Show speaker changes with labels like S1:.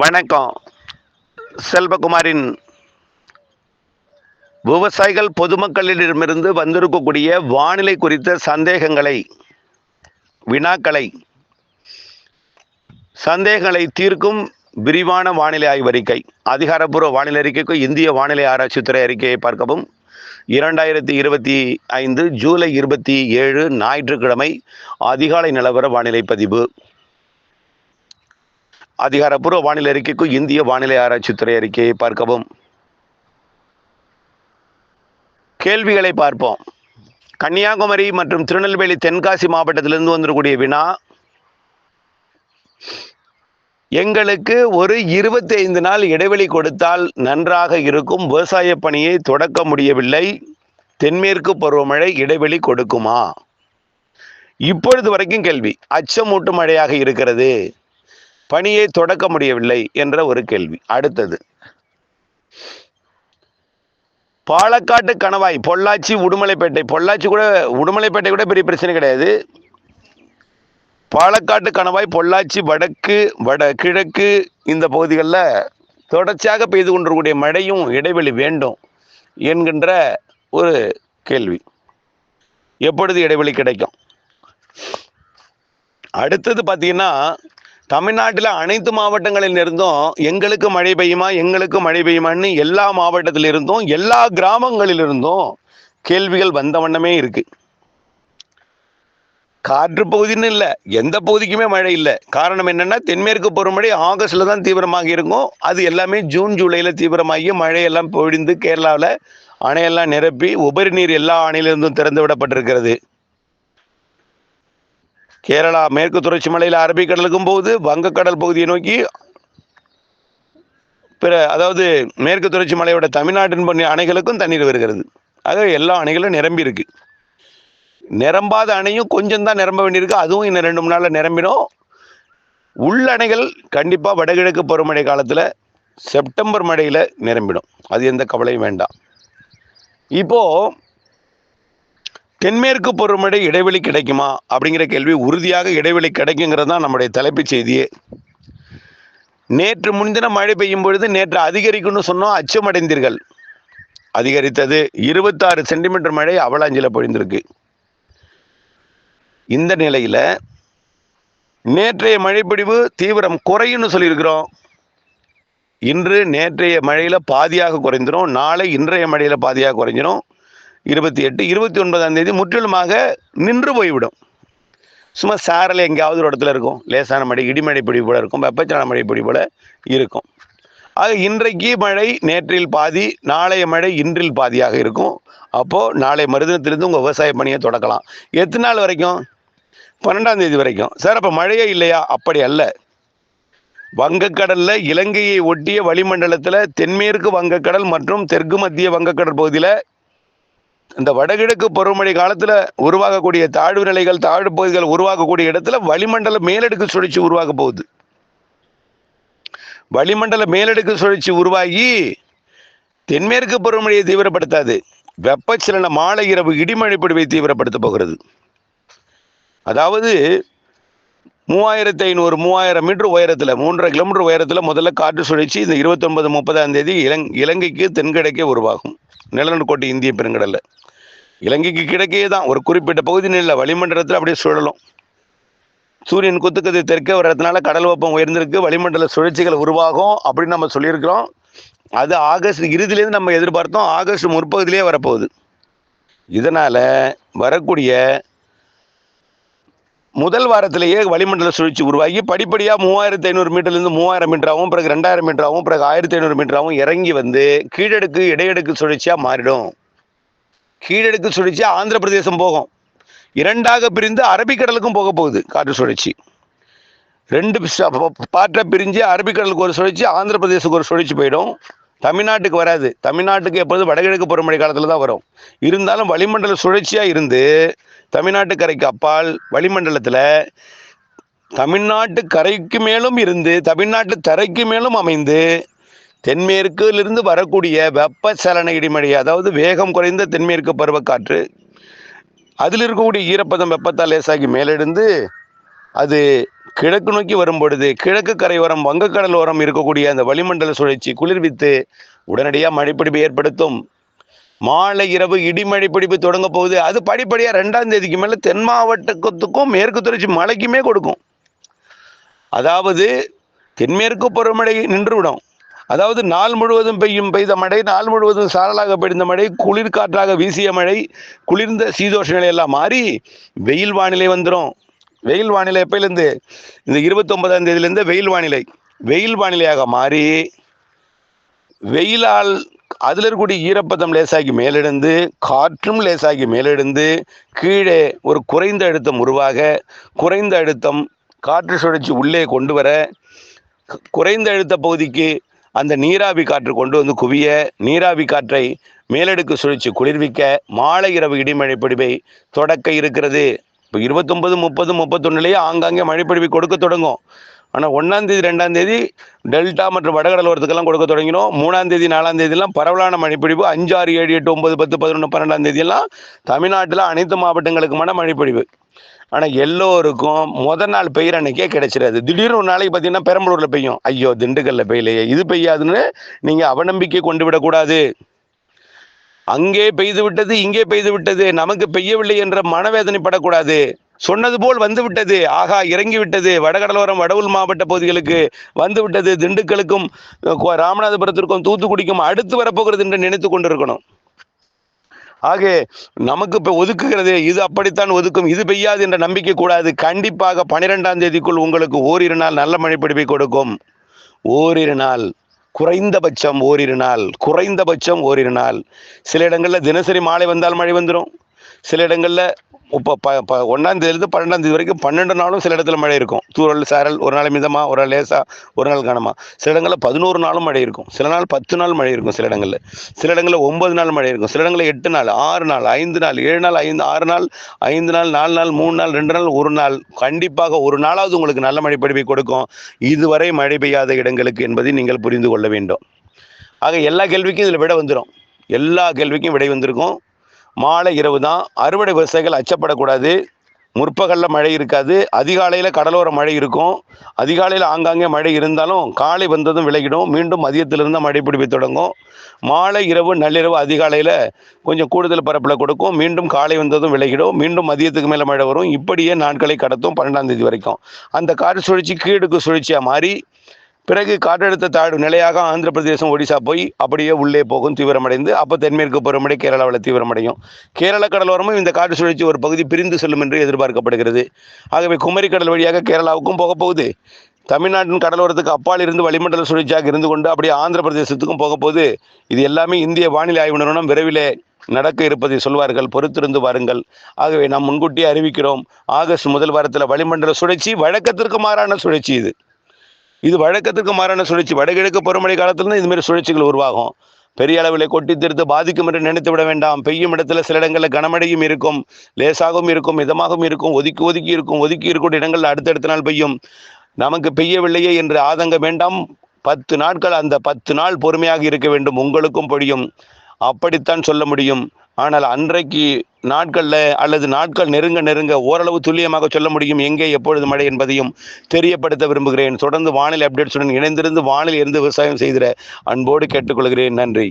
S1: வணக்கம். செல்வகுமாரின் விவசாயிகள் பொதுமக்களிடமிருந்து வந்திருக்கக்கூடிய வானிலை குறித்த சந்தேகங்களை வினாக்களை சந்தேகங்களை தீர்க்கும் விரிவான வானிலை ஆய்வறிக்கை அதிகாரப்பூர்வ வானிலை அறிக்கைக்கு இந்திய வானிலை ஆராய்ச்சித்துறை அறிக்கையை பார்க்கவும். இரண்டாயிரத்தி இருபத்தி ஐந்து ஜூலை இருபத்தி ஏழு ஞாயிற்றுக்கிழமை அதிகாலை நிலவர வானிலை பதிவு. அதிகாரப்பூர்வ வானிலை அறிக்கைக்கு இந்திய வானிலை ஆராய்ச்சித்துறை அறிக்கையை பார்க்கவும். கேள்விகளை பார்ப்போம். கன்னியாகுமரி மற்றும் திருநெல்வேலி தென்காசி மாவட்டத்திலிருந்து வந்துடக்கூடிய வினா எங்களுக்கு ஒரு இருபத்தி ஐந்து நாள் இடைவெளி கொடுத்தால் நன்றாக இருக்கும். விவசாய பணியை தொடக்க முடியவில்லை. தென்மேற்கு பருவமழை இடைவெளி கொடுக்குமா? இப்பொழுது வரைக்கும் கேள்வி அச்சமூட்டும் மழையாக இருக்கிறது. பணியை தொடக்க முடியவில்லை என்ற ஒரு கேள்வி. அடுத்தது. பாலக்காட்டு கணவாய் பொள்ளாச்சி உடுமலைப்பேட்டை. பொள்ளாச்சி கூட உடுமலைப்பேட்டை கூட பெரிய பிரச்சனை கிடையாது. பாலக்காட்டு கணவாய் பொள்ளாச்சி வடக்கு வட கிழக்கு இந்த பகுதிகளில் தொடர்ச்சியாக பெய்து கொண்டிருக்கக்கூடிய மழையும் இடைவெளி வேண்டும் என்கின்ற ஒரு கேள்வி. எப்பொழுது இடைவெளி கிடைக்கும்? அடுத்தது பார்த்தீங்கன்னா தமிழ்நாட்டில் அனைத்து மாவட்டங்களில் இருந்தும் எங்களுக்கு மழை பெய்யுமா எங்களுக்கு மழை பெய்யுமான்னு எல்லா மாவட்டத்திலிருந்தும் எல்லா கிராமங்களிலிருந்தும் கேள்விகள் வந்த வண்ணமே இருக்கு. காற்று பகுதின்னு இல்லை எந்த பகுதிக்குமே மழை இல்லை. காரணம் என்னன்னா தென்மேற்கு பருவமழை ஆகஸ்ட்ல தான் தீவிரமாக இருக்கும். அது எல்லாமே ஜூன் ஜூலையில் தீவிரமாகி மழையெல்லாம் பொழிந்து கேரளாவில் அணையெல்லாம் நிரப்பி உபரி நீர் எல்லா அணையிலிருந்தும் திறந்து விடப்பட்டிருக்கிறது கேரளா மேற்கு தொடர்ச்சி மலையில் அரபிக்கடலுக்கும் போகுது வங்கக்கடல் பகுதியை நோக்கி பிற அதாவது மேற்கு தொடர்ச்சி மலையோட தமிழ்நாட்டின் பண்ணி அணைகளுக்கும் தண்ணீர் வருகிறது. ஆக எல்லா அணைகளும் நிரம்பி இருக்கு. நிரம்பாத அணையும் கொஞ்சம் தான் நிரம்ப வேண்டியிருக்கு. அதுவும் இன்னும் ரெண்டு மூணு நாளில் நிரம்பிடும். உள்ள அணைகள் கண்டிப்பாக வடகிழக்கு பருவமழை காலத்தில் செப்டம்பர் மழையில் நிரம்பிடும். அது எந்த கவலையும் வேண்டாம். இப்போது தென்மேற்கு பருவமழை இடைவெளி கிடைக்குமா? அப்படிங்கிற கேள்வி உறுதியாக இடைவெளி கிடைக்குங்கிறது தான் நம்முடைய தலைப்புச் செய்தியே. நேற்று முன்தினம் மழை பெய்யும் பொழுது நேற்று அதிகரிக்கும்னு சொன்னோம் அச்சமடைந்தீர்கள். அதிகரித்தது இருபத்தாறு சென்டிமீட்டர் மழை அவலாஞ்சில பொழிந்திருக்கு. இந்த நிலையில் நேற்றைய மழைப்பிடிவு தீவிரம் குறையும்னு சொல்லியிருக்கிறோம். இன்று நேற்றைய மழையில் பாதியாக குறைந்துடும் நாளை இன்றைய மழையில் பாதியாக குறைஞ்சிரும். இருபத்தி எட்டு இருபத்தி ஒன்பதாம் தேதி முற்றிலுமாக நின்று போய்விடும். சும்மா சாரல் எங்கேயாவது ஒரு இடத்துல இருக்கும். லேசான மழை இடிமழை பிடி போல இருக்கும். வெப்பச்சலன மழை பிடி போல இருக்கும். ஆக இன்றைக்கு மழை நேற்றில் பாதி நாளைய மழை இன்றில் பாதியாக இருக்கும். அப்போது நாளை மருதினத்திலிருந்து உங்கள் விவசாய பணியை தொடக்கலாம். எத்தனை நாள் வரைக்கும்? பன்னெண்டாம் தேதி வரைக்கும். சார் அப்போ மழையே இல்லையா? அப்படி அல்ல. வங்கக்கடலில் இலங்கையை ஒட்டிய வளிமண்டலத்தில் தென்மேற்கு வங்கக்கடல் மற்றும் தெற்கு மத்திய வங்கக்கடல் பகுதியில் இந்த வடகிழக்கு பருவமழை காலத்தில் உருவாகக்கூடிய தாழ்வு நிலைகள் தாழ்வு பகுதிகள் உருவாகக்கூடிய இடத்துல வளிமண்டல மேலடுக்கு சுழற்சி உருவாக போகுது. வளிமண்டல மேலடுக்கு சுழற்சி உருவாகி தென்மேற்கு பருவமழையை தீவிரப்படுத்தாது. வெப்பச்சலன மாலை இரவு இடிமழை பொடிவை தீவிரப்படுத்த போகிறது. அதாவது மூவாயிரத்தி ஐநூறு மூவாயிரம் மீட்டர் உயரத்தில் மூன்றரை கிலோமீட்டர் உயரத்தில் முதல்ல காற்று சுழற்சி இந்த இருபத்தொன்பது முப்பதாம் தேதி இலங் இலங்கைக்கு தென்கிழக்கே உருவாகும். நிலநடுக்கோட்டை இந்திய பெருங்கடலில். இலங்கைக்கு கிடைக்கே தான் ஒரு குறிப்பிட்ட பகுதி நில வளிமண்டலத்தில் அப்படியே சுழலும். சூரியன் குத்துக்கதை தெற்கே வர்றதுனால கடல் வெப்பம் உயர்ந்திருக்கு வளிமண்டல சுழற்சிகள் உருவாகும் அப்படின்னு நம்ம சொல்லியிருக்கிறோம். அது ஆகஸ்ட் இறுதியிலேருந்து நம்ம எதிர்பார்த்தோம் ஆகஸ்ட் முற்பகுதியிலே வரப்போகுது. இதனால் வரக்கூடிய முதல் வாரத்திலேயே வளிமண்டல சுழற்சி உருவாகி படிப்படியாக மூவாயிரத்தி ஐநூறு மீட்டர்லேருந்து மூவாயிரம் மீட்டராகவும் பிறகு ரெண்டாயிரம் மீட்டராகவும் பிறகு ஆயிரத்தி ஐநூறு மீட்டராகவும் இறங்கி வந்து கீழடுக்கு இடையடுக்கு சுழற்சியாக மாறிடும். கீழடுக்கு சுழற்சியாக ஆந்திர பிரதேசம் போகும். இரண்டாக பிரிந்து அரபிக்கடலுக்கும் போக போகுது காற்று சுழற்சி. ரெண்டு பாட்டை பிரிஞ்சு அரபிக்கடலுக்கு ஒரு சுழற்சி ஆந்திர பிரதேசத்துக்கு ஒரு சுழற்சி போயிடும். தமிழ்நாட்டுக்கு வராது. தமிழ்நாட்டுக்கு எப்போதும் வடகிழக்கு பருவமழை காலத்தில் தான் வரும். இருந்தாலும் வளிமண்டல சுழற்சியாக இருந்து தமிழ்நாட்டு கரைக்கு அப்பால் வளிமண்டலத்தில் தமிழ்நாட்டு கரைக்கு மேலும் இருந்து தமிழ்நாட்டு தரைக்கு மேலும் அமைந்து தென்மேற்கிலிருந்து வரக்கூடிய வெப்பச்சலன இடிமழை அதாவது வேகம் குறைந்த தென்மேற்கு பருவக்காற்று அதில் இருக்கக்கூடிய ஈரப்பதம் வெப்பத்தால் லேசாகி மேலெடுந்து அது கிழக்கு நோக்கி வரும் பொழுது கிழக்கு கரையோரம் வங்கக்கடல் ஓரம் இருக்கக்கூடிய அந்த வளிமண்டல சுழற்சி குளிர்வித்து உடனடியாக மழைப்பிடிப்பு ஏற்படுத்தும். மாலை இரவு இடிமழை பிடிப்பு தொடங்க போகுது. அது படிப்படியாக ரெண்டாம் தேதிக்கு மேலே தென் மாவட்டத்துக்கும் மேற்கு தொடர்ச்சி மழைக்குமே கொடுக்கும். அதாவது தென்மேற்கு பருவமழை நின்றுவிடும். அதாவது நாள் முழுவதும் பெய்யும் பெய்த மழை நாள் முழுவதும் சாரலாக பெய்த மழை குளிர்காற்றாக வீசிய மழை குளிர்ந்த சீதோஷ நிலை எல்லாம் மாறி வெயில் வானிலை வந்துடும் வெயில் வானிலை எப்பயிலேருந்து? இந்த இருபத்தொன்பதாம் தேதியிலேருந்து வெயில் வானிலை. வெயில் வானிலையாக மாறி வெயிலால் அதில் இருக்கக்கூடிய ஈரப்பதம் லேசாகி மேலெழுந்து காற்றும் லேசாகி மேலெழுந்து கீழே ஒரு குறைந்த அழுத்தம் உருவாக குறைந்த அழுத்தம் காற்று சுழற்சி உள்ளே கொண்டு வர குறைந்த அழுத்த பகுதிக்கு அந்த நீராவி காற்று கொண்டு வந்து குவிய நீராவி காற்றை மேலடுக்கு சுழற்சி குளிர்விக்க மாலை இரவு இடிமழை பொழிவை தொடக்க இருக்கிறது. இப்போ இருபத்தொம்பது முப்பது முப்பத்தொன்னுலேயே ஆங்காங்கே மழைப்பொழிவு கொடுக்க தொடங்கும். ஆனால் ஒன்றாம் தேதி ரெண்டாம் தேதி டெல்டா மற்றும் வடகடலோரத்துக்கெல்லாம் கொடுக்க தொடங்கினோம். மூணாம் தேதி நாலாம் தேதியெல்லாம் பரவலான மழைப்பொழிவு அஞ்சு ஆறு ஏழு எட்டு ஒன்பது பத்து பதினொன்று பன்னெண்டாம் தேதியெல்லாம் தமிழ்நாட்டில் அனைத்து மாவட்டங்களுக்குமான மழைப்பொழிவு ஆனால் எல்லோருக்கும் முத நாள் பெய்கிற அன்னைக்கே கிடைச்சிடாது. திடீர்னு ஒரு நாளைக்கு பார்த்தீங்கன்னா பெரம்பலூரில் பெய்யும். ஐயோ திண்டுக்கல்லில் பெய்யலையே இது பெய்யாதுன்னு நீங்கள் அவநம்பிக்கை கொண்டு விடக்கூடாது. அங்கே பெய்து விட்டது இங்கே பெய்து விட்டது. நமக்கு பெய்யவில்லை என்ற மனவேதனைப்படக்கூடாது. சொன்னது போல் வந்து விட்டது. ஆகா இறங்கி விட்டது. வடகடலோரம் வடவுள் மாவட்ட பகுதிகளுக்கு வந்து விட்டது. திண்டுக்கலுக்கும் கோ- ராமநாதபுரத்திற்கும் தூத்துக்குடிக்கும் அடுத்து வரப்போகிறது என்று நினைத்து கொண்டிருக்கணும். ஆக நமக்கு இப்போ ஒதுக்குகிறது இது அப்படித்தான் ஒதுக்கும். இது பெய்யாது என்ற நம்பிக்கை கூடாது. கண்டிப்பாக பனிரெண்டாம் தேதிக்குள் உங்களுக்கு ஓரிரு நாள் நல்ல மழை பிடிப்பை கொடுக்கும். ஓரிரு நாள். குறைந்தபட்சம் ஓரிரு நாள் குறைந்தபட்சம் ஓரிரு நாள். சில இடங்களில் தினசரி மாலை வந்தால் மழை வந்துடும் சில இடங்களில் இப்போ ப ப ஒன்றாந்தேதிலேருந்து பன்னெண்டாந்தேதி பன்னெண்டாம் தேதி வரைக்கும் பன்னெண்டு நாளும் சில இடத்துல மழை இருக்கும். தூரல் சாரல் ஒரு நாள் மிதமாக ஒரு நாள் லேசாக ஒரு நாள் கனமாக சில இடங்களில் பதினோரு நாளும் மழை இருக்கும். சில நாள் பத்து நாள் மழை இருக்கும் சில இடங்களில். சில இடங்களில் ஒன்பது நாள் மழை இருக்கும். சில இடங்களில் எட்டு நாள் ஆறு நாள் ஐந்து நாள் ஏழு நாள் ஐந்து ஆறு நாள் ஐந்து நாள் நாலு நாள் மூணு நாள் ரெண்டு நாள் ஒரு நாள். கண்டிப்பாக ஒரு நாளாவது உங்களுக்கு நல்ல மழை பொழிவை கொடுக்கும். இதுவரை மழை பெய்யாத இடங்களுக்கு என்பதை நீங்கள் புரிந்து கொள்ள வேண்டும். ஆக எல்லா கேள்விக்கும் இதில் விடை வந்துடும் எல்லா கேள்விக்கும் விடை வந்திருக்கும். மாலை இரவு தான் அறுவடை விவசாயிகள் அச்சப்படக்கூடாது. முற்பகலில் மழை இருக்காது. அதிகாலையில் கடலோர மழை இருக்கும். அதிகாலையில் ஆங்காங்கே மழை இருந்தாலும் காலை வந்ததும் விலகிடும். மீண்டும் மதியத்திலிருந்து மழை பிடிப்பு தொடங்கும். மாலை இரவு நள்ளிரவு அதிகாலையில் கொஞ்சம் கூடுதல் பரப்பில் கொடுக்கும். மீண்டும் காலை வந்ததும் விலகிடும். மீண்டும் மதியத்துக்கு மேலே மழை வரும். இப்படியே நாட்களை கடத்தும் பன்னெண்டாம் தேதி வரைக்கும். அந்த காற்று சுழற்சி கீழுக்கு சுழற்சியாக மாறி பிறகு காற்றழுத்த தாழ்வு நிலையாக ஆந்திர பிரதேசம் ஒடிசா போய் அப்படியே உள்ளே போகும் தீவிரமடைந்து அப்போ தென்மேற்கு பருவமழை கேரளாவில் தீவிரமடையும். கேரள கடலோரமும் இந்த காற்று சுழற்சி ஒரு பகுதி பிரிந்து செல்லும் என்று எதிர்பார்க்கப்படுகிறது. ஆகவே குமரி கடல் வழியாக கேரளாவுக்கும் போக போகுது. தமிழ்நாட்டின் கடலோரத்துக்கு அப்பால் இருந்து வளிமண்டல சுழற்சியாக இருந்து கொண்டு அப்படியே ஆந்திர பிரதேசத்துக்கும் போக போகுது. இது எல்லாமே இந்திய வானிலை ஆய்வு நிறுவனம் விரைவிலே நடக்க இருப்பதை சொல்வார்கள். பொறுத்திருந்து வாருங்கள். ஆகவே நாம் முன்கூட்டியே அறிவிக்கிறோம். ஆகஸ்ட் முதல் வாரத்தில் வளிமண்டல சுழற்சி வழக்கத்திற்கு மாறான சுழற்சி இது. இது வழக்கத்துக்கு மாறான சுழற்சி. வடகிழக்கு பருவமழை காலத்திலிருந்து இதுமாரி சுழற்சிகள் உருவாகும். பெரிய அளவில் கொட்டி திருத்து பாதிக்கும் என்று நினைத்து விட வேண்டாம். பெய்யும் இடத்துல சில இடங்களில் கனமழையும் இருக்கும். லேசாகவும் இருக்கும். மிதமாகவும் இருக்கும். ஒதுக்கி ஒதுக்கி இருக்கும். ஒதுக்கி இருக்கக்கூடிய இடங்களில் அடுத்தடுத்த நாள் பெய்யும். நமக்கு பெய்யவில்லையே என்று ஆதங்கம் வேண்டாம். பத்து நாட்கள் அந்த பத்து நாள் பொறுமையாக இருக்க வேண்டும். உங்களுக்கும் பொழியும். அப்படித்தான் சொல்ல முடியும். ஆனால் அன்றைக்கு நாட்களில் அல்லது நாட்கள் நெருங்க நெருங்க ஓரளவு துல்லியமாக சொல்ல முடியும் எங்கே எப்பொழுது மழை என்பதையும் தெரியப்படுத்த விரும்புகிறேன். தொடர்ந்து வானிலை அப்டேட்ஸுடன் இணைந்திருந்து வானிலை இருந்து விவசாயம் செய்கிற அன்போடு கேட்டுக்கொள்கிறேன். நன்றி.